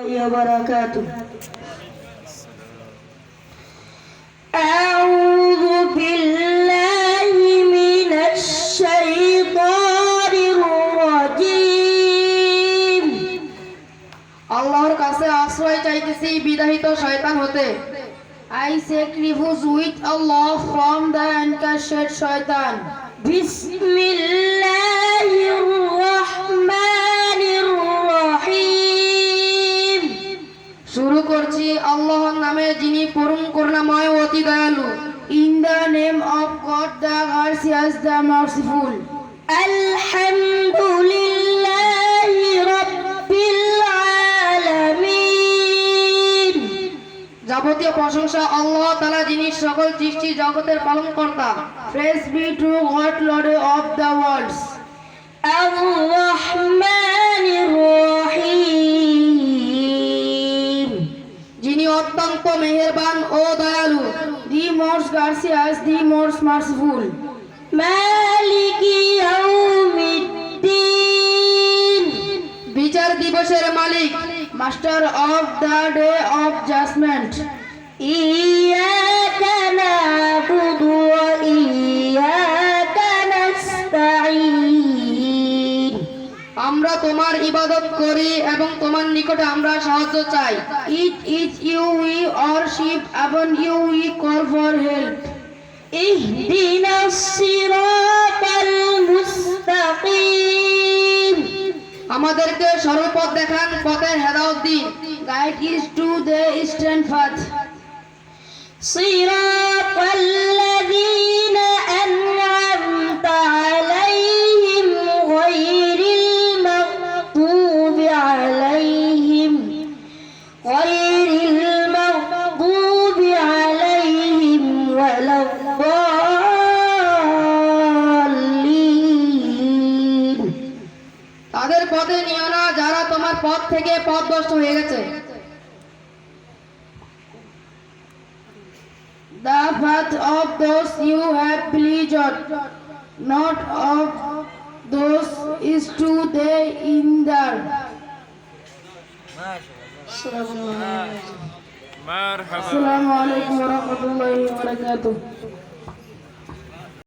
وبركاته أعوذ بالله من الشيطان الرجيم আল্লাহর কাছে আশ্রয় চাইতেছি বিদাহিত শয়তান হতে I seek refuge with Allah from the accursed শয়তান بسم যিনি পরম করুণাময় অতি দয়ালু। In the name of God the gracious the merciful আলহামদুলিল্লাহ রাব্বিল আলামিন যাবতীয় প্রশংসা আল্লাহ তাআলা যিনি সকল সৃষ্টি জগতের পালনকর্তা। Praise be to God lord of the worlds আর রহমান মেহেরবান ও দয়ালু। The most gracious the most merciful. মালিকি ইয়াউমিদ্দিন। বিচার দিবসের মালিক master of the day of judgement. ইয়া আমরা তোমার ইবাদত করি এবং তোমার নিকটে আমরা সাহায্য চাই। It is you we worship এবং you we call for help আমাদেরকে সর্বপথ দেখান, পথের হেদায়েত দিন। Guide us to the straight path সিরাত তাদের পথে নিও না যারা তোমার পথ থেকে পথভ্রষ্ট হয়ে গেছে The path of those you have pleased, not of those is to they in there. مرحبا Assalamu alaikum wa rahmatullahi wa barakatuh.